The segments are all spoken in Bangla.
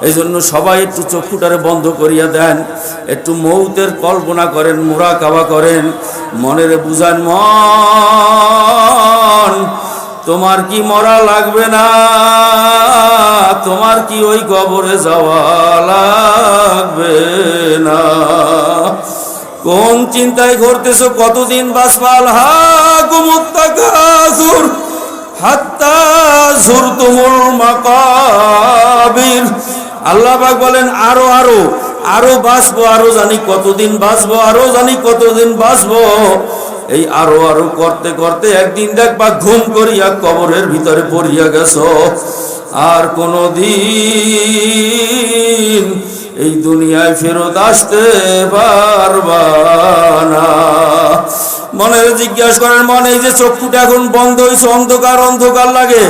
এই জন্য সবাই একটু চক্ষুটারে বন্ধ করিয়া দেন, একটু মৌতের কল্পনা করেন মোরা কাবা করেন, মনের বুঝান, মন, তোমার কি মরা লাগবে না? তোমার কি ওই কবরে যাওয়া লাগবে না? কোন চিন্তায় করতেছো কতদিন বাসপাল হা গুমুত্তাকাসুর হাত্তা মাকাবির। আল্লাহ পাক বলেন, আরও আরও আরও বাঁচবো, আরও জানি কতদিন বাঁচবো, আরও জানি কতদিন বাঁচবো। এই আরও আরও করতে করতে একদিন দেখবা ঘুম করিয়া কবরের ভিতরে পড়িয়া গেছ। আর কোনো দিন এই দুনিয়ায় ফেরত আসতে পারবা না। মনে জিজ্ঞাসা করেন মনে এই যে চক্ষুটা এখন বন্ধ হয়েছে অন্ধকার অন্ধকার লাগে।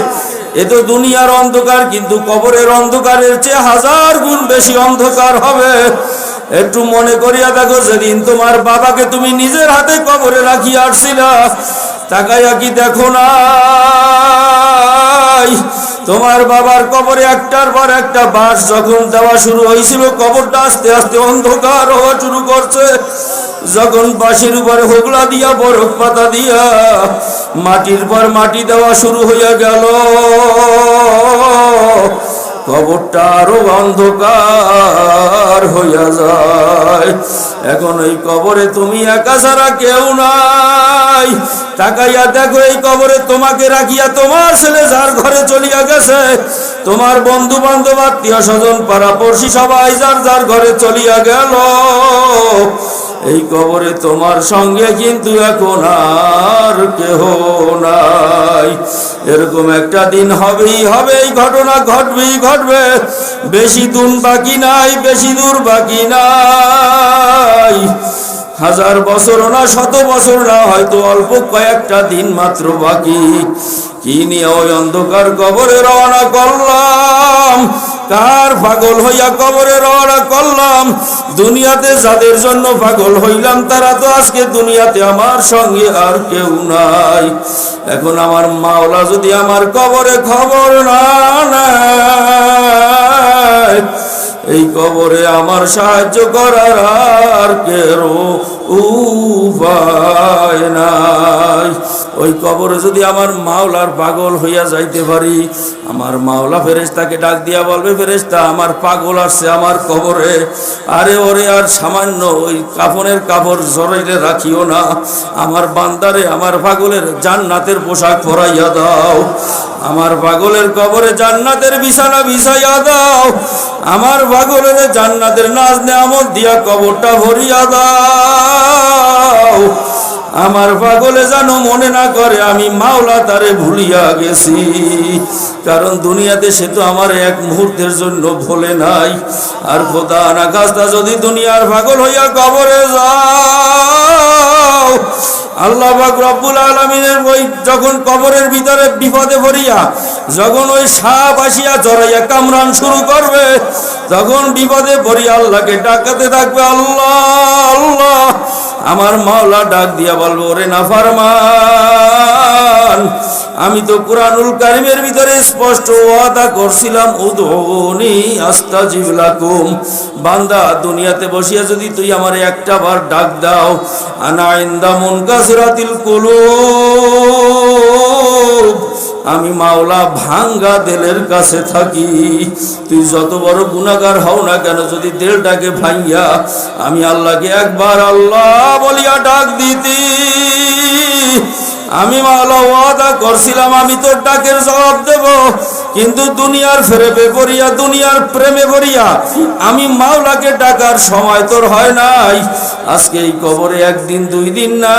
এ তো দুনিয়ার অন্ধকার, কিন্তু কবরের অন্ধকারের চেয়ে হাজার গুণ বেশি অন্ধকার হবে। একটু মনে করিয়া দেখো, সেদিন তোমার বাবাকে তুমি নিজের হাতে কবরে রাখিয়া আসছিলা। তাকাইয়া কি দেখো না? তোমার বাবার কবরে একটার পর একটা বাস যখন দেওয়া শুরু হয়েছিল, কবরটা আস্তে আস্তে অন্ধকার হওয়া শুরু করছে। যখন বাঁশের উপরে হোগলা দিয়া, বরফ পাতা দিয়া মাটির পর মাটি দেওয়া শুরু হইয়া গেল। কবরটা আরও অন্ধকার হইয়া যায়। এখন ওই কবরে তুমি একা ছাড়া কেউ নাই। তাকাইয়া দেখো, এই কবরে তোমাকে রাখিয়া তোমার ছেলে যার ঘরে চলিয়া গেছে, তোমার বন্ধু বান্ধব আত্মীয় স্বজন পাড়া পড়শি সবাই যার যার ঘরে চলিয়া গেল। এই কবরে তোমার সঙ্গে কিন্তু এখন আর কেহ নাই। এরকম একটা দিন হবেই হবে, এই ঘটনা ঘটবেই ঘটবে। বেশি দূর বাকি নাই, বেশি দূর বাকি নাই। হাজার বছর না, শত বছর না, হয়তো অল্প কয়েকটা দিন মাত্র বাকি। কি নিয়ে ওই অন্ধকার কবরে রওনা করলাম? কার পাগল হইয়া কবরে রওনা করলাম। দুনিয়াতে যাদের জন্য পাগল হইলাম, তারা তো আজকে দুনিয়াতে আমার সঙ্গে আর কেউ নাই। এখন আমার মাওলা যদি আমার কবরে খবর না এই কবরে আমার সাহায্য করার আর কেরো উপায় নাই, ওই কবরে যদি আমার মাওলার পাগল হইয়া যাইতে পারি, আমার মাওলা ফেরেশতাকে ডাক দিয়া বলবে, ফেরেশতা, আমার পাগল আসছে আমার কবরে। আরে ওরে, আর সামান্য ওই কাফনের কাপড় জড়াইলে রাখিও না। আমার বান্দারে, আমার পাগলের জান্নাতের পোশাক পরাইয়া দাও। আমার পাগলের কবরে জান্নাতের বিছানা বিছাইয়া দাও। আমার পাগলের জান্নাতের নাচ নেয়ামত দিয়া কবরটা ভরিয়া দাও। আমার পাগলে যেন মনে না করে আমি মাওলা তারে ভুলিয়া গেছি। কারণ দুনিয়াতে সে তো আমার এক মুহূর্তের জন্য ভোলে নাই। আর খোদা না যদি দুনিয়ার পাগল হইয়া কবরে যাও আল্লাহ রব্বুল আলমিনের ওই যখন কবরের ভিতরে বিপদে ভরিয়া যখন ওই সাপ আসিয়া জড়াইয়া কামরান শুরু করবে তখন বিপদে ভরিয়া আল্লাহকে ডাকাতে থাকবে, আল্লাহ আল্লাহ, আমার মাওলা ডাক দিয়া বলব, ওরে না ফারমান আমি তো কোরআনুল কারিমের ভিতরে স্পষ্ট ওয়াদা করছিলাম উদৌনি আস্তা জিবলাকুম বান্দা, দুনিয়াতে বসিয়া যদি তুই আমার একটা বার ডাক দাও, আনা ইন্দা মুন কাসরাতিল কুলুব। আমি মাওলা ভাঙ্গা দেলের কাছে থাকি। তুই যত বড় গুণাগার হও না কেন, যদি দেলটাকে ভাঙ্গিয়া আমি আল্লাহকে একবার আল্লাহ বলিয়া ডাক দিতি। আমি মাওলা ওয়াদা করছিলাম, আমি তোর ডাকের জবাব দেব। কিন্তু দুনিয়ার ফেরেবে পড়িয়া দুনিয়ার প্রেমে পড়িয়া আমি মাওলাকে ডাকার সময় তোর হয় নাই। আজকে এই কবরে একদিন, দুই দিন না।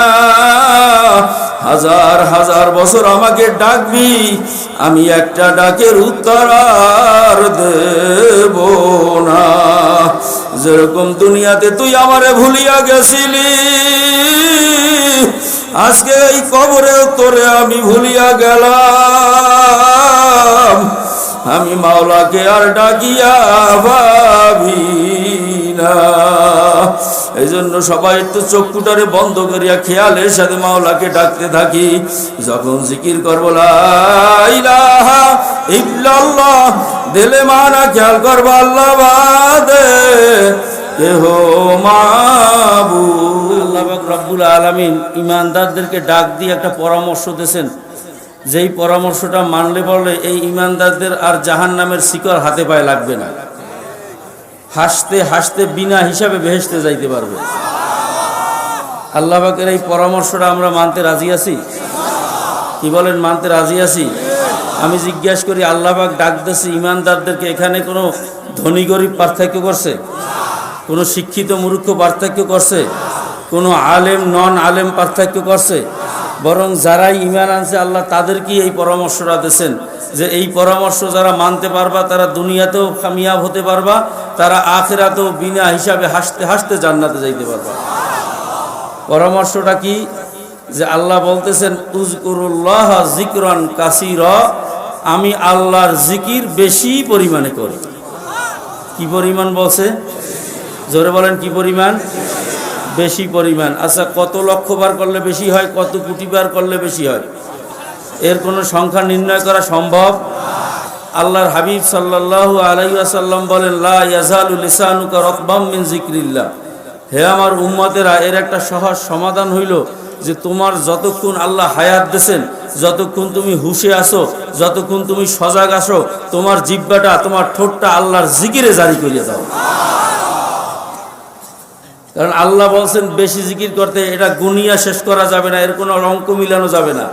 হাজার হাজার বছর আমাকে ডাকবি, আমি একটা ডাকের উত্তর আর দেব না। যেরকম দুনিয়াতে তুই আমারে ভুলিয়া গেছিলি আজকে এই কবরেও তোরে আমি ভুলিয়া গেলাম। আমি মাওলাকে আর ডাকিয়া ভাবি না। এই জন্য সবাই একটু চক্ষুটারে বন্ধ করিয়া খেয়ালের সাথে মাওলাকে ডাকতে থাকি। যখন জিকির করব, লা ইলাহা ইল্লাল্লাহ দিলে মানা খেয়াল করব, আল্লাহ বাদে কেহ মাবু আল্লাহ রব্বুল আলমিন ইমানদারদেরকে ডাক দিয়ে একটা পরামর্শ দিয়েছেন। যেই পরামর্শটা মানলে বললে এই ইমানদারদের আর জাহান নামের শিকড় হাতে পায়ে লাগবে না। হাসতে হাসতে বিনা হিসাবে বেহেসতে যাইতে পারবে। আল্লাহ পাকের এই পরামর্শটা আমরা মানতে রাজি আছি? কি বলেন, মানতে রাজি আছি? আমি জিজ্ঞাসা করি, আল্লাহ পাক ডাক দিয়েছে ইমানদারদেরকে এখানে কোনো ধনী গরিব পার্থক্য করছে? কোনো শিক্ষিত মূর্খ পার্থক্য করছে, কোনো আলেম নন আলেম পার্থক্য করছে, বরং যারাই ইমান আনছে, আল্লাহ তাদেরকেই এই পরামর্শটা দিয়েছেন যে এই পরামর্শ যারা মানতে পারবা, তারা দুনিয়াতেও কামিয়াব হতে পারবা, তারা আখেরাতেও বিনা হিসাবে হাসতে হাসতে জান্নাতে যাইতে পারবা। পরামর্শটা কি? যে আল্লাহ বলতেছেন উজকুরুল্লাহ জিকরান কাসির আমি আল্লাহর জিকির বেশি পরিমাণে করি। কি পরিমাণ বলছে? জোরে বলেন, কি পরিমাণ? বেশি পরিমাণ। আচ্ছা কত লক্ষ বার করলে বেশি হয়, কত কোটি বার করলে বেশি হয়? এর কোনো সংখ্যা নির্ণয় করা সম্ভব? আল্লাহর হাবিব সাল্লাল্লাহু আলাইহি ওয়াসাল্লাম বলেন লিসানুকা রতবাম মিন জিক্রিল্লাহ হে আমার উম্মতেরা, এর একটা সহজ সমাধান হইল যে তোমার যতক্ষণ আল্লাহ হায়াত দেছেন যতক্ষণ তুমি হুশে আসো যতক্ষণ তুমি সজাগ আসো তোমার জিব্বাটা তোমার ঠোঁটটা আল্লাহর জিকিরে জারি করিয়ে দাও। কারণ আল্লাহ বলছেন, বেশি জিকির করতে এটা গুনিয়া শেষ করা যাবে না, এর কোনো অঙ্ক মিলানো যাবে না।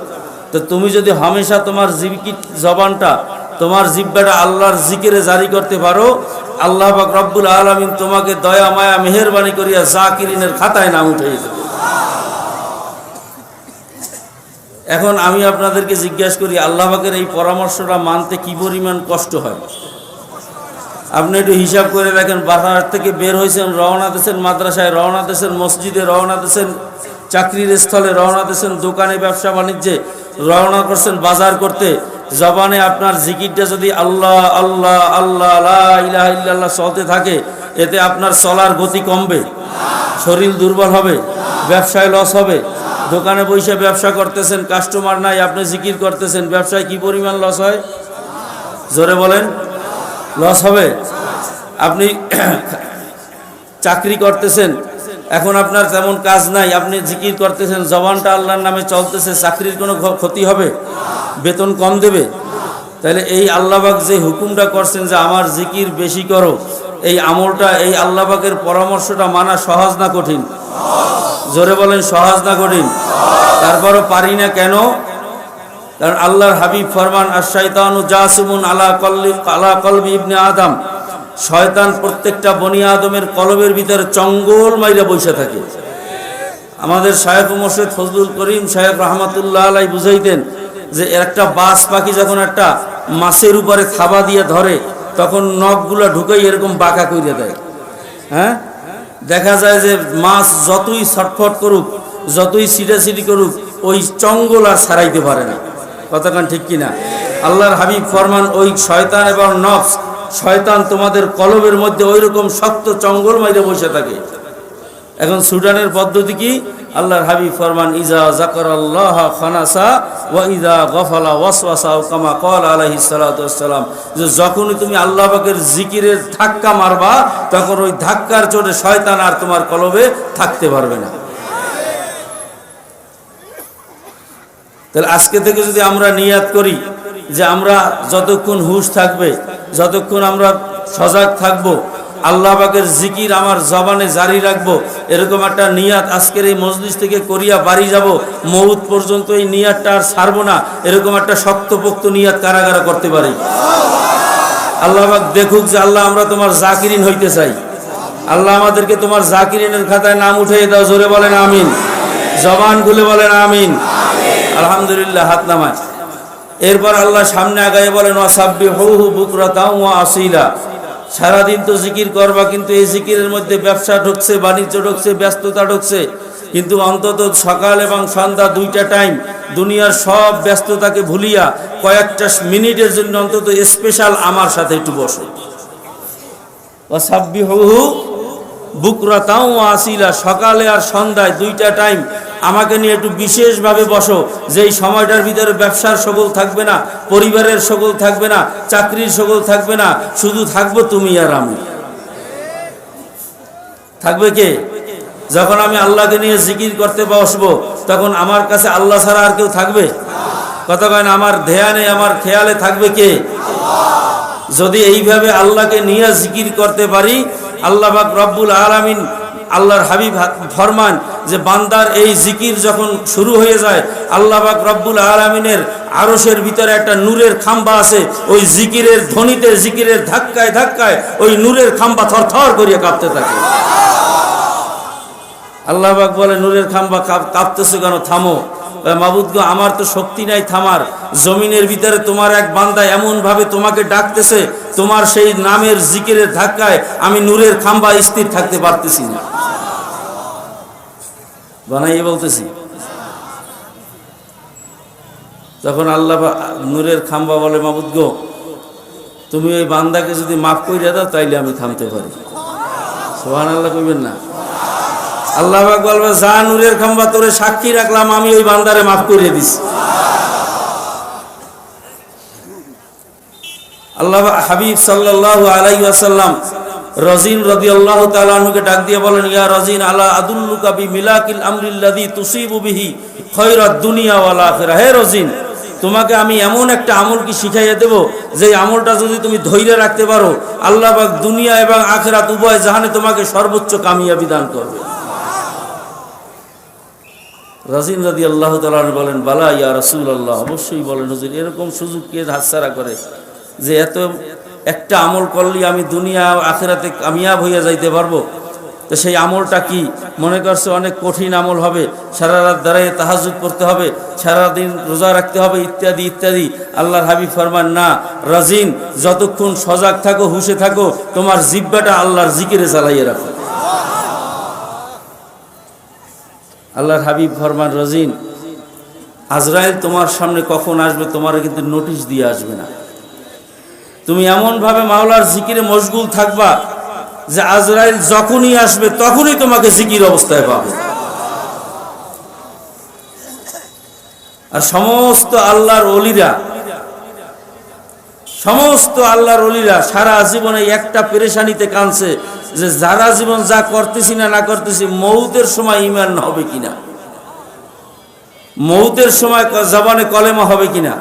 তো তুমি যদি হামেশা তোমার জিকির জবানটা, তোমার জিব্বাটা আল্লাহর জিকিরে জারি করতে পারো, আল্লাহ পাক রব্বুল আলমিন তোমাকে দয়া, মায়া, মেহরবানি করিয়া জাকিরিনের খাতায় নাম উঠিয়ে দেবে। এখন আমি আপনাদেরকে জিজ্ঞাসা করি, আল্লাহ পাকের এই পরামর্শটা মানতে কি পরিমাণ কষ্ট হয়? আপনি একটু হিসাব করে দেখেন বাসার থেকে বের হয়েছেন, রওনা দিয়েছেন মাদ্রাসায়, রওনা দিয়েছেন মসজিদে, রওনা দিয়েছেন চাকরির স্থলে, রওনা দিয়েছেন দোকানে, ব্যবসা বাণিজ্যে, রওনা করছেন বাজার করতে। জবানে আপনার জিকিরটা যদি আল্লাহ আল্লাহ আল্লাহ, লা ইলাহা ইল্লাল্লাহ চলতে থাকে, এতে আপনার চলার গতি কমবে, শরীর দুর্বল হবে, ব্যবসায় লস হবে, দোকানে বসে ব্যবসা করতেছেন কাস্টমার নাই, আপনি জিকির করতেছেন, ব্যবসায় কি পরিমাণ লস হয়? জোরে বলেন। লস হবে? আপনি চাকরি করতেছেন, এখন আপনার তেমন কাজ নাই, আপনি জিকির করতেছেন, জবানটা আল্লাহর নামে চলতেছে, চাকরির কোনো ক্ষতি হবে? বেতন কম দেবে? তাহলে এই আল্লাহবাক যে হুকুমটা করছেন যে আমার জিকির বেশি করো, এই আমলটা, এই আল্লাহবাকের পরামর্শটা মানা সহজ না কঠিন? জোরে বলেন, সহজ না কঠিন? তারপরও পারি না কেন? কারণ আল্লাহর হাবিব ফরমান আর শয়তানু জাসিমুন আলা কল্লি, আলা কলবি ইবনে আদম। শয়তান প্রত্যেকটা বনি আদমের কলবের ভিতরে চঙ্গল মাইরা বসে থাকে। আমাদের সাহেব মোর্শেদ ফজলুল করিম সাহেব রহমতুল্লাহ আলাই বুঝাইতেন যে একটা বাস পাখি যখন একটা মাছের উপরে থাবা দিয়ে ধরে, তখন নখগুলো ঢুকেই এরকম বাঁকা করে দেয়। হ্যাঁ? দেখা যায় যে, মাছ যতই ছটফট করুক, যতই সিটাছিটি করুক, ওই চঙ্গল আর ছাড়াইতে পারে না। কতক্ষণ ঠিক কিনা? আল্লাহর হাবিব ফরমান, ওই শয়তান এবং নফস, শয়তান তোমাদের কলবের মধ্যে ওই রকম শক্ত চঙ্গল মাইরে বসে থাকে। এখন সুডানের পদ্ধতি কি? আল্লাহর হাবিব ফরমান, ইজা জাকর আল্লাহ খানাসা ওয়া ইজা গফালা ওয়াসওয়াসা কামা কল আলাইহি সালাম যে যখনই তুমি আল্লাহ পাকের জিকিরের ধাক্কা মারবা, তখন ওই ধাক্কার চোটে শয়তান আর তোমার কলবে থাকতে পারবে না। তাহলে আজকে থেকে যদি আমরা নিয়াত করি যে আমরা যতক্ষণ হুশ থাকবে, যতক্ষণ আমরা সজাগ থাকব, আল্লাহ পাকের জিকির আমার জবানে জারি রাখব, এরকম একটা নিয়াত আজকের এই মজলিস থেকে করিয়া বাড়ি যাব, মৌত পর্যন্ত এই নিয়াতটা আর ছাড়বো না, এরকম একটা শক্তপোক্ত নিয়াত কারাগারা করতে পারি। আল্লাহ পাক দেখুক যে আল্লাহ আমরা তোমার জাকিরিন হইতে চাই। আল্লাহ আমাদেরকে তোমার জাকিরিনের খাতায় নাম উঠিয়ে দাও, জোরে বলেন আমিন। জবান খুলে বলেন আমিন। আলহামদুলিল্লাহ, হাত নামায়। এরপর আল্লাহ সামনে আগায় বলেন ওয়াসাব্বি হু হু বুকরাতাও ওয়া আসিলা। সারাদিন তো জিকির করবা, কিন্তু এই জিকিরের মধ্যে ব্যবসা ঢুকছে, বাণিজ্য ঢুকছে, ব্যস্ততা ঢুকছে। কিন্তু অন্তত সকাল এবং সন্ধ্যা দুইটা টাইম দুনিয়ার সব ব্যস্ততাকে ভুলিয়া কয়েকটা মিনিটের জন্য অন্তত স্পেশাল আমার সাথে একটু বসো। ওয়াসাব্বি হু হু বুকরা তাও আসিলা, সকালে আর সন্ধ্যায় দুইটা টাইম আমাকে নিয়ে একটু বিশেষভাবে বসো। যে এই সময়টার ভিতরে ব্যবসার সকল থাকবে না, পরিবারের সকল থাকবে না, চাকরির সকল থাকবে না, শুধু থাকব তুমি আর আমি। থাকবে কে? যখন আমি আল্লাহকে নিয়ে জিকির করতে বসবো, তখন আমার কাছে আল্লাহ ছাড়া আর কেউ থাকবে? কথা কয় না, আমার ধ্যানে আমার খেয়ালে থাকবে কে? যদি এইভাবে আল্লাহকে নিয়ে জিকির করতে পারি আল্লাহ পাক রব্বুল আলামিন আল্লাহর হাবিব ফরমান যে বান্দার এই জিকির যখন শুরু হয়ে যায়, আল্লাহ পাক রব্বুল আলামিনের আরশের ভিতরে একটা নূরের খাম্বা আছে, ওই জিকিরের ধ্বনিতে, জিকিরের ধাক্কায় ধাক্কায় ওই নূরের খাম্বা থরথর করিয়া কাঁপতে থাকে। আল্লাহ পাক বলে, নূরের খাম্বা কাঁপ- কাঁপতেছে কেন? থামো। মাবুদ গো, আমার তো শক্তি নাই, থামার। জমিনের ভিতরে তোমার এক বান্দা এমন ভাবে তোমাকে ডাকতেছে, তোমার সেই নামের জিকিরের ধাক্কায় আমি নূরের খাম্বা স্থির থাকতে পারতেছি না। বানাইয়ে বলতেছি। তখন আল্লাহ নূরের খাম্বা বলে, মাবুদ গো, তুমি ওই বান্দাকে যদি মাফ করে দাও, তাইলে আমি থামতে পারি। সোহান আল্লাহ কইবেন না। আল্লাহ বলবে, যা নূরের খাম্বা তোরে সাক্ষী রাখলাম, আমি ওই বান্দারে মাফ করে দিছি। আল্লাহ হাবিব সাল্লাল্লাহু আলাইহি ওয়াসাল্লাম রজিন রাদিয়াল্লাহু তাআলা আনহুকে ডাক দিয়ে বলেন, ইয়া রজিন, আলা আদুল্লুকা বি মিলাকিল আমরিল্লাযী তুসিবু বিহি খায়রাদ দুনিয়া ওয়াল আখিরা হে রজিন, তোমাকে আমি এমন একটা আমল কি শিখাইয়া দেব যে আমলটা যদি তুমি ধৈর্য রাখতে পারো, আল্লাহ দুনিয়া এবং আখেরাত উভয় জাহানে তোমাকে সর্বোচ্চ কামিয়াবি দান করবে। রাজিন রাদি আল্লাহ তালন বলেন, বালা ইয়া রসুল আল্লাহ অবশ্যই বলেন, হুজুর, এরকম সুযোগ কে হাতছাড়া করে যে এত, একটা আমল করলে আমি দুনিয়া, আখেরাতে কামিয়াব হইয়া যাইতে পারব? তো সেই আমলটা কি? মনে করছে অনেক কঠিন আমল হবে। সারা রাত দাঁড়িয়ে তাহাজুদ করতে হবে, সারাদিন রোজা রাখতে হবে, ইত্যাদি ইত্যাদি। আল্লাহর হাবিব ফরমান, না রাজিন যতক্ষণ সজাগ থাকো, হুশে থাকো, তোমার জিব্বাটা আল্লাহর জিকিরে চালাইয়ে রাখো। আল্লাহর হাবিব ফরমান রজিন, আজরাইল তোমার সামনে কখন আসবে তোমার কিন্তু নোটিশ দিয়ে আসবে না। তুমি এমনভাবে মাওলার জিকিরে মশগুল থাকবা যে আজরাইল যখনই আসবে তখনই তোমাকে জিকির অবস্থায় পাবে। আর সমস্ত আল্লাহর অলিরা, সমস্ত আল্লাহর অলিরা সারা জীবনে একটা পেরেশানিতে কানছে যে যারা জীবন যা করতেছি না না করতেছি, মৌতের সময় ইমান হবে কিনা? মৌতের সময় জবানে কলেমা হবে কিনা?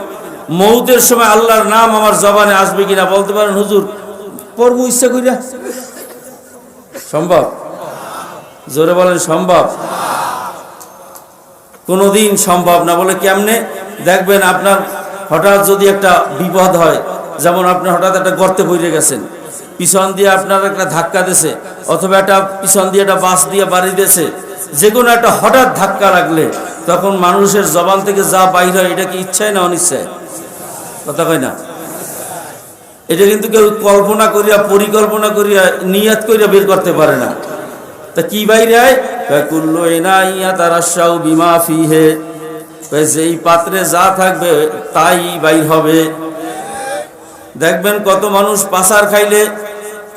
মৌতের সময় আল্লাহর নাম আমার জবানে আসবে কিনা বলতে পারেন, হুজুর, পড়ব ইচ্ছা করিয়া সম্ভব? জোরে বলেন, সম্ভব? কোনোদিন সম্ভব না, বলে কেমনে? দেখবেন আপনার হঠাৎ যদি একটা বিপদ হয়, যেমন আপনি হঠাৎ একটা গর্তে পড়ে গেছেন পিছন দিয়ে আপনার একটা ধাক্কা দিছে, অথবা একটা পিছন দিয়ে একটা বাস দিয়ে বাড়ি দিয়েছে যে কোনো একটা হঠাৎ ধাক্কা লাগলে তখন মানুষের জবান থেকে যা বাইর হয়, এটা কি ইচ্ছায় না অনিচ্ছায়? কথা কয় না? এটা কিন্তু কেউ কল্পনা করিয়া, পরিকল্পনা করিয়া, নিয়াত করিয়া বের করতে পারে না। তা কি বাইরে হয়? কুল্লু এনাইয়া তারাশাউ বিমা ফিহে। যেই পাত্রে যা থাকবে, তাই বাইর হবে। দেখবেন কত মানুষ পাসার খাইলে,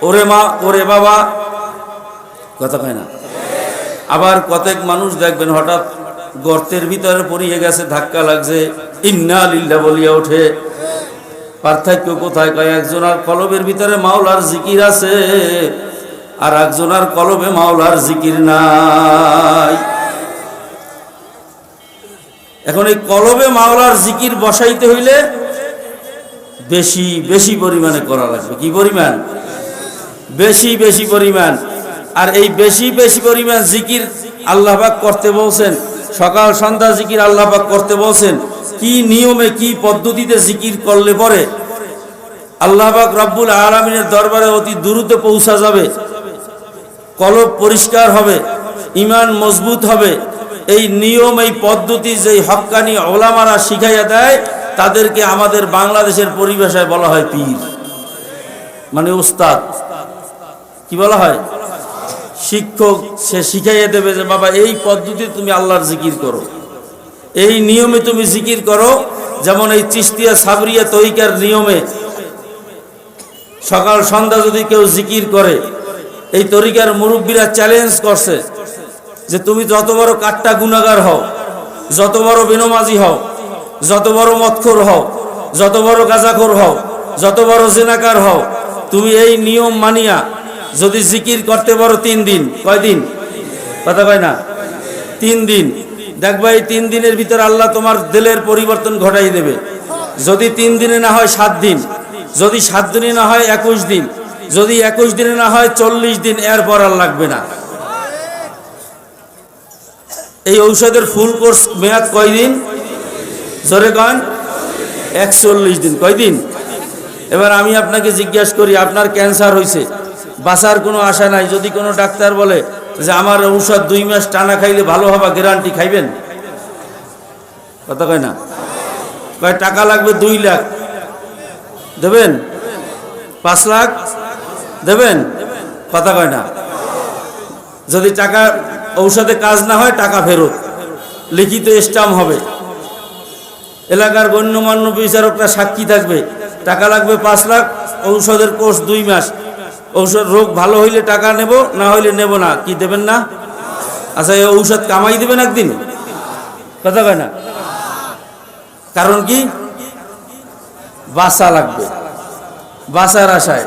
ওরে মা, ওরে বাবা, কথা কয় না। আবার কতক মানুষ দেখবেন হঠাৎ গর্তের ভিতরে পড়িয়ে গেছে, ধাক্কা লাগছে, ইন্না লিল্লা বলিয়া ওঠে। পার্থক্য কোথায় কয়? একজনার কলবের ভিতরে মাওলার জিকির আছে, আর একজনার কলবে মাওলার জিকির নাই। এখন এই কলবে মাওলার জিকির বসাইতে হইলে বেশি বেশি পরিমাণে করা লাগবে। কি পরিমাণ? বেশি বেশি পরিমাণ। আর এই বেশি বেশি পরিমাণ জিকির আল্লাহবাক করতে বলছেন, সকাল সন্ধ্যা জিকির আল্লাহবাক করতে বলছেন, কি নিয়মে, কি পদ্ধতিতে জিকির করলে পরে আল্লাহবাক রব্বুল আলমিনের দরবারে অতি দ্রুত পৌঁছা যাবে, কলব পরিষ্কার হবে ইমান মজবুত হবে, এই নিয়ম, এই পদ্ধতি, যেই হক্কানি ওলামারা শিখাইয়া দেয় তাদেরকে আমাদের বাংলাদেশের পরিভাষায় বলা হয় পীর। মানে উস্তাদ। কি বলা হয়? শিক্ষক, সে শিখাইয়া দেবে যে, বাবা, এই পদ্ধতি তুমি আল্লাহর জিকির করো। এই নিয়মে তুমি জিকির করো, যেমন এই চিস্তিয়া সাবরিয়া তৈকার নিয়মে সকাল সন্ধ্যা যদি কেউ জিকির করে, এই তরিকার মুরব্বীরা চ্যালেঞ্জ করছে যে, তুমি যত বড় কাট্টা গুণাগার হও, যত বড় বেনমাজি হও যত বড় মৎখর হও, যত বড় গাজাখোর হও, যত বড় জেনাকার হও, তুমি এই নিয়ম মানিয়া যদি জিকির করতে পারো তিন দিন, কয় দিন? কথা কয় না? তিন দিন। দেখবা এই তিন দিনের ভিতর আল্লাহ তোমার দিলের পরিবর্তন ঘটাই দেবে। যদি তিন দিনে না হয় সাত দিন, যদি সাত দিনে না হয় একুশ দিন, যদি একুশ দিনে না হয় চল্লিশ দিন, এরপর আর লাগবে না। এই ঔষধের ফুল কোর্স মেয়াদ কয়দিন জোরে কন? একচল্লিশ দিন। কয়দিন এবার আমি আপনাকে জিজ্ঞাসা করি, আপনার ক্যান্সার হয়েছে বাঁচার কোনো আশা নাই। যদি কোনো ডাক্তার বলে যে আমার ঔষধ দুই মাস টানা খাইলে ভালো হবা গ্যারান্টি খাইবেন? কথা কয় না? কয়, টাকা লাগবে দুই লাখ। দেবেন? পাঁচ লাখ? দেবেন? কথা কয় না? যদি টাকা ঔষধে কাজ না হয়, টাকা ফেরত। লিখিত স্টাম্প হবে। এলাকার গণ্যমান্য বিচারকরা সাক্ষী থাকবে। টাকা লাগবে পাঁচ লাখ, ঔষধের কোর্স দুই মাস। ঔষধ রোগ ভালো হইলে টাকা নেব, না হইলে নেব না। কি দেবেন না? আচ্ছা এই ঔষধ কামাই দেবেন একদিন? কথা কয় না? কারণ কি? বাসা লাগবে। বাসার আশায়।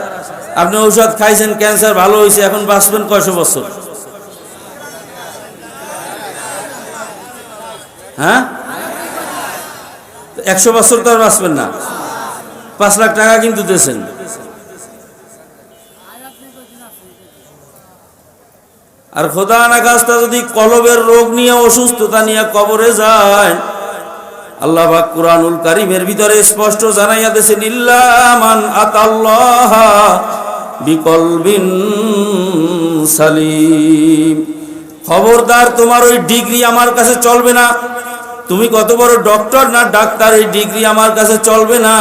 আপনি ঔষধ খাইছেন, ক্যান্সার ভালো হয়েছে এখন বাঁচবেন কয়শো বছর? হ্যাঁ? একশো বছর তো আর বাঁচবেন না। পাঁচ লাখ টাকা কিন্তু দিয়েছেন। আর খোদা কাজটা যদি কলবের রোগ নিয়ে অসুস্থতা নিয়ে কবরে যায়, আল্লাহ পাক কুরআনুল কারীমের ভিতরে স্পষ্ট জানাইয়া দিয়েছেন ইল্লামান আতাল্লাহ বিকলবিন সালিম। খবরদার তোমার ওই ডিগ্রি আমার কাছে চলবে না। তুমি কত বড় ডক্টর না ডাক্তার, এই ডিগ্রি আমার কাছে চলবে না।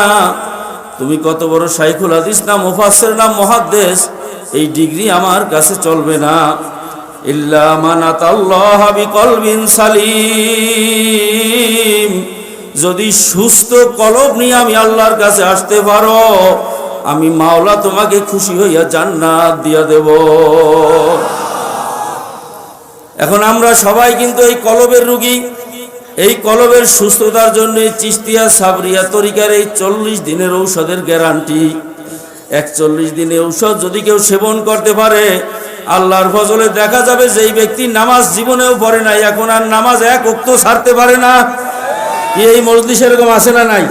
তুমি কত বড় শাইখুল হাদিস না মুফাসসির না মুহাদ্দিস, এই ডিগ্রি আমার কাছে চলবে না। সালিম। যদি সুস্থ কলব নিয়ে আমি আল্লাহর কাছে আসতে পারো, আমি মাওলা তোমাকে খুশি হইয়া জান্নাত দিয়া দেব। এখন আমরা সবাই কিন্তু এই কলবের রুগী। এই কলবের সুস্থতার জন্য চিস্তিয়া সাবরিয়া তরিকার এই চল্লিশ দিনের ঔষধের গ্যারান্টি। একচল্লিশ দিনে ঔষধ যদি কেউ সেবন করতে পারে, আল্লাহর ফজলে দেখা যাবে যেই ব্যক্তি নামাজ জীবনেও পড়ে নাই, এখন আর নামাজ এক উক্ত ছাড়তে পারে না। এই মজলিস এরকম আসে না নাই?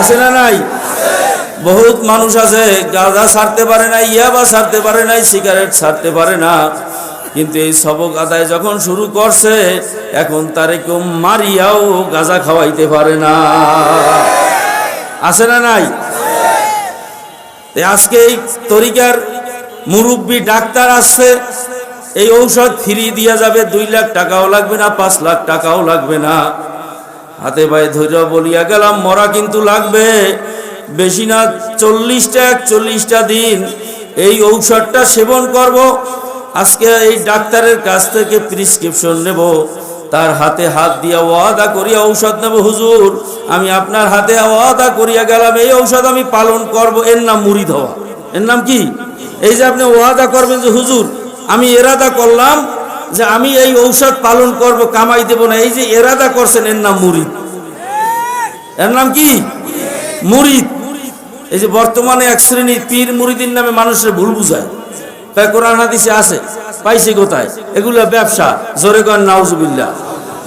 আসে না নাই? বহুত মানুষ আছে, গাঁজা ছাড়তে পারে না ইয়াবা ছাড়তে পারে নাই, সিগারেট ছাড়তে পারে না। কিন্তু এই সবক আদায় যখন শুরু করছে, এখন তারে কেউ মারিয়াও গাঁজা খাওয়াইতে পারে না। আছে না নাই? আজকে এই তরিকার মুরব্বী ডাক্তার আসছে, এই ঔষধ ফিরিয়ে দিয়া যাবে, দুই লাখ টাকাও লাগবে না, পাঁচ লাখ টাকাও লাগবে না। হাতে পায়ে ধৈর্য বলিয়া গেলাম, মরা কিন্তু লাগবে। বেশি না, চল্লিশটা, একচল্লিশটা দিন এই ঔষধটা সেবন করব আজকে এই ডাক্তারের কাছ থেকে প্রিসক্রিপশন নেব। তার হাতে হাত দিয়া ওয়াদা করিয়া ঔষধ নেব, হুজুর। আমি আপনার হাতে ওয়াদা করিয়া গেলাম, এই ঔষধ আমি পালন করব। এর নাম মুড়িদ হওয়া। এর নাম কি? এই যে আপনি ওয়াদা করবেন যে, হুজুর, আমি এরাদা করলাম যে, আমি এই ঔষধ পালন করব, কামাই দেব না। এই যে এরাদা করছেন, এর নাম মুরিদ। এর নাম কি? মুরিদ। এই যে বর্তমানে এক শ্রেণির পীর মুরিদির নামে মানুষের ভুল বুঝায়। তাই কোরআন হাদিসে আছে, পাইছে কোথায়? এগুলো ব্যবসা, জোরে কর নাউজুবিল্লাহ।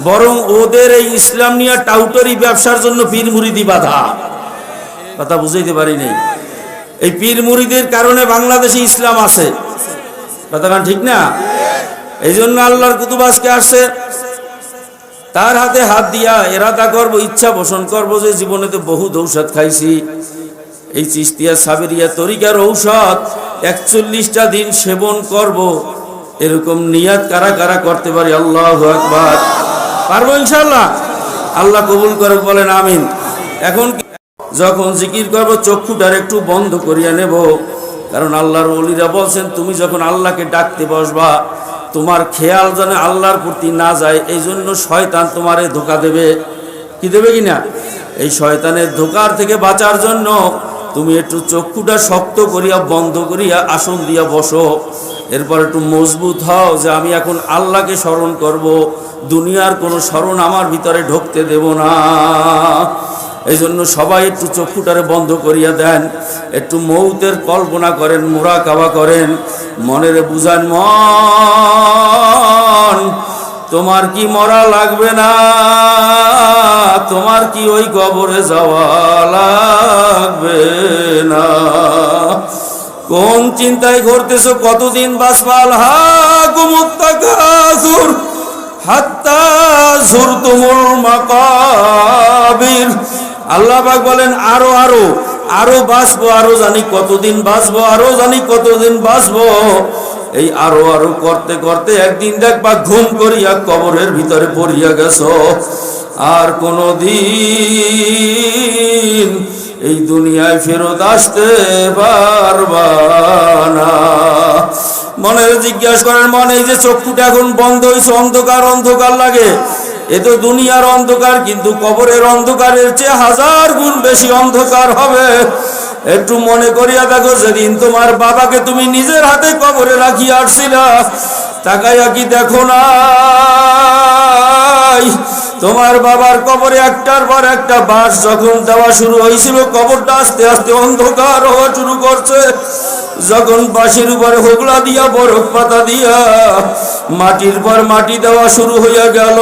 বরং ওদের এই ইসলাম নিয়ে টাউটারি ব্যবসার জন্য পীর মুরিদি বাধা। কথা বুঝাইতে পারি নাই। এই পীর মুরিদের কারণে বাংলাদেশে ইসলাম আছে। কথা ঠিক না? এই জন্য আল্লাহর কুতুব আজকে আসছে। তার হাতে হাত দিয়া এরাদা করব, ইচ্ছা পোষণ করব যে জীবনে তো বহু ঔষধ খাইছি। এই চিস্তিয়া সাবেরিয়া তরিকার ঔষধ একচল্লিশটা দিন সেবন করব। এরকম নিয়াত কারা কারা করতে পারি? আল্লাহ একবার পারব ইনশাল্লাহ আল্লাহ কবুল করে বলেন আমিন। এখন যখন জিকির করব চক্ষুটার একটু বন্ধ করিয়া নেব। কারণ আল্লাহর অলিরা বলছেন, তুমি যখন আল্লাহকে ডাকতে বসবা, তোমার খেয়াল যেন আল্লাহর প্রতি না যায় এই জন্য শয়তান তোমারে ধোকা দেবে। কি দেবে কি না এই শয়তানের ধোকার থেকে বাঁচার জন্য তুমি একটু চক্ষুটা শক্ত করিয়া, বন্ধ করিয়া আসন দিয়া বসো। এরপর একটু মজবুত হও যে আমি এখন আল্লাহকে স্মরণ করব। দুনিয়ার কোনো স্মরণ আমার ভিতরে ঢুকতে দেব না। এই জন্য সবাই একটু চক্ষুটারে বন্ধ করিয়া দেন। একটু মৌতের কল্পনা করেন মোরা কাবা করেন। মনের বুঝান, মন তোমার কি মরা লাগবে না? তোমার কি ওই কবরে যাওয়া লাগবে না? কোন চিন্তায় ঘুরতেছো? কতদিন বাসপাল হা গুমুত্তাকাসুর হাত্তা জুরতুমুল মাকাবির। আল্লাহ পাক বলেন, আরও আরও আরও বাঁচবো, আরও জানি কতদিন বাঁচবো, আরও জানি কতদিন বাঁচবো। এই আরও আরও করতে করতে একদিন দেখবা ঘুম করিয়া কবরের ভিতরে পড়িয়া গেছো। আর কোনো দিন এই দুনিয়ায় ফেরত আসতে পারবা মনে জিজ্ঞাসা করেন মনে এই যে চক্ষুটা এখন বন্ধ হয়েছে অন্ধকার অন্ধকার লাগে। এ তো দুনিয়ার অন্ধকার, কিন্তু কবরের অন্ধকারের চেয়ে হাজার গুণ বেশি অন্ধকার হবে। একটু মনে করিয়া দেখো যেদিন তোমার বাবাকে তুমি নিজের হাতে কবরে রাখিয়া আসছিলা। তাকাইয়া কি দেখো না তোমার বাবার কবরে একটার পর একটা বাস যখন দেওয়া শুরু হয়েছিল, কবরটা আস্তে আস্তে অন্ধকার হওয়া শুরু করছে। যখন বাঁশের উপরে হোগলা দিয়া, বরফ পাতা দিয়া মাটির পর মাটি দেওয়া শুরু হইয়া গেল।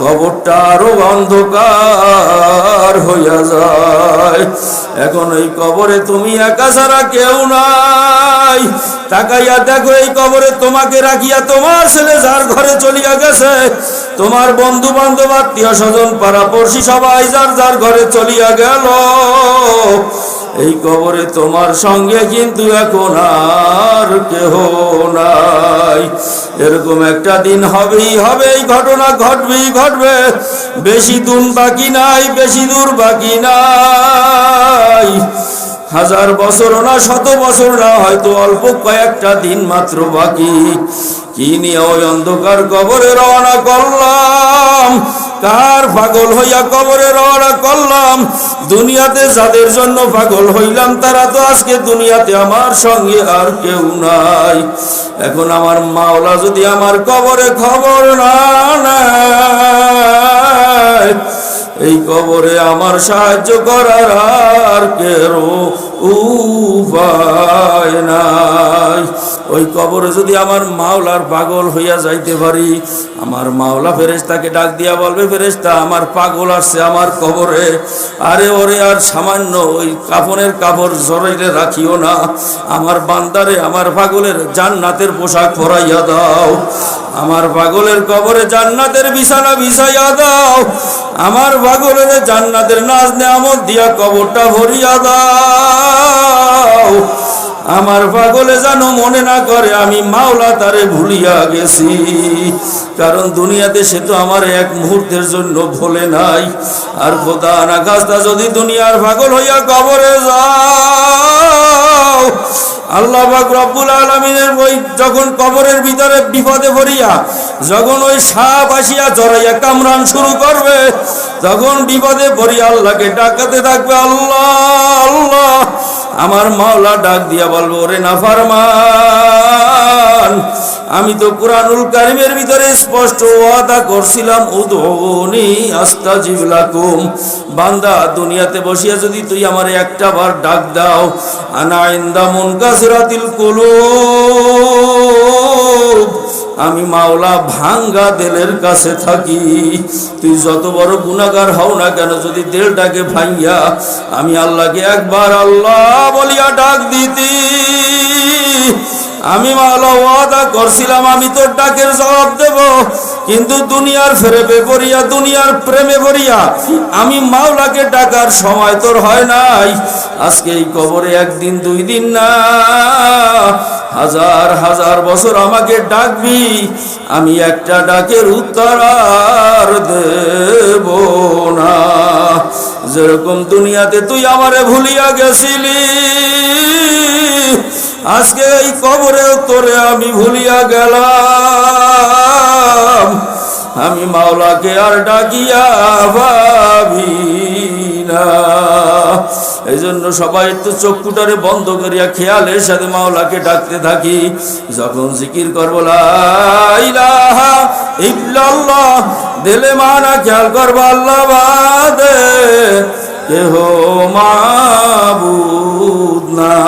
কবরটা আরও অন্ধকার হইয়া যায়। এখন এই কবরে তুমি একা ছাড়া কেউ নাই। তাকাইয়া দেখো, এই কবরে তোমাকে রাখিয়া তোমার ছেলে যার ঘরে চলিয়া গেছে, তোমার বন্ধু বান্ধব আত্মীয় স্বজন পাড়া পড়শি সবাই যার যার ঘরে চলিয়া গেল। এই কবরে তোমার সঙ্গে কিন্তু এখন আর কেহ নাই। এরকম একটা দিন হবেই হবে, এই ঘটনা ঘটবেই ঘটবে। বেশি দূর বাকি নাই, বেশি দূর বাকি নাই। হাজার বছর না, শত বছর না, হয়তো অল্প কয়েকটা দিন মাত্র বাকি। কি নিয়ে ওই অন্ধকার কবরে রওনা করলাম? কার পাগল হইয়া কবরে রওনা করলাম। দুনিয়াতে যাদের জন্য পাগল হইলাম, তারা তো আজকে দুনিয়াতে আমার সঙ্গে আর কেউ নাই। এখন আমার মাওলা যদি আমার কবরে খবর না এই কবরে আমার সাহায্য করার আর কেরো উপায় নাই, ওই কবরে যদি আমার মাওলার পাগল হইয়া যাইতে পারি, আমার মাওলা ফেরেশতাকে ডাক দিয়া বলবে, ফেরেশতা, আমার পাগল আসছে আমার কবরে। আরে ওরে, আর সামান্য ওই কাফনের কাপড় জড়াইলে রাখিও না। আমার বান্দারে, আমার পাগলের জান্নাতের পোশাক পরাইয়া দাও। আমার পাগলের কবরে জান্নাতের বিছানা বিছাইয়া দাও। আমার পাগলের জান্নাতের নাচ নেয়ামত দিয়া কবরটা ভরিয়া দাও। দাও আমার পাগলে যেন মনে না করে আমি মাওলা তারে ভুলিয়া গেছি। কারণ দুনিয়াতে সে তো আমার এক মুহূর্তের জন্য ভোলে নাই। আর খোদা খাস্তা যদি দুনিয়ার পাগল হইয়া কবরে যাও, আল্লাহ রব্বুল আলমিনের ওই যখন কবরের ভিতরে বিপদে পড়িয়া, যখন ওই সাপ আসিয়া জড়াইয়া কামরান শুরু করবে, তখন বিপদে পড়িয়া আল্লাহকে ডাকাতে থাকবে আল্লাহ আল্লাহ। আমার মাওলা ডাক দিয়া বলব রে না ফারমান আমি তো কোরআনুল কারিমের ভিতরে স্পষ্ট ওয়াদা করছিলাম উদৌনি আস্তা লাকুম। বান্দা, দুনিয়াতে বসিয়া যদি তুই আমার একটা বার ডাক দাও, আনা ইন্দা মুনকাসিরাতিল কুলুব। আমি মাওলা ভাঙ্গা দেলের কাছে থাকি। তুই যত বড় গুণাগার হও না কেন, যদি দেলটাকে ভাঙ্গিয়া আমি আল্লাহকে একবার আল্লাহ বলিয়া ডাক দিতি। আমি মাওলা ওয়াদা করছিলাম, আমি তোর ডাকের জবাব দেব। কিন্তু দুনিয়ার ফেরেবে পড়িয়া দুনিয়ার প্রেমে পড়িয়া আমি মাওলাকে ডাকার সময় তোর হয় নাই। আজকে এই কবরে একদিন, দুই দিন না। হাজার হাজার বছর আমাকে ডাকবি, আমি একটা ডাকের উত্তর আর দেব না। যেরকম দুনিয়াতে তুই আমারে ভুলিয়া গেছিলি আজকে এই কবরেও তোরে আমি ভুলিয়া গেলাম। আমি মাওলাকে আর ডাকিয়া ভাবি না। এই জন্য সবাই একটু চক্ষুটারে বন্ধ করিয়া খেয়ালের সাথে মাওলাকে ডাকতে থাকি। যখন জিকির করব, লা ইলাহা ইল্লাল্লাহ দিলে মানা খেয়াল করব আল্লাহ বাদে। কেহ মাবুদ না।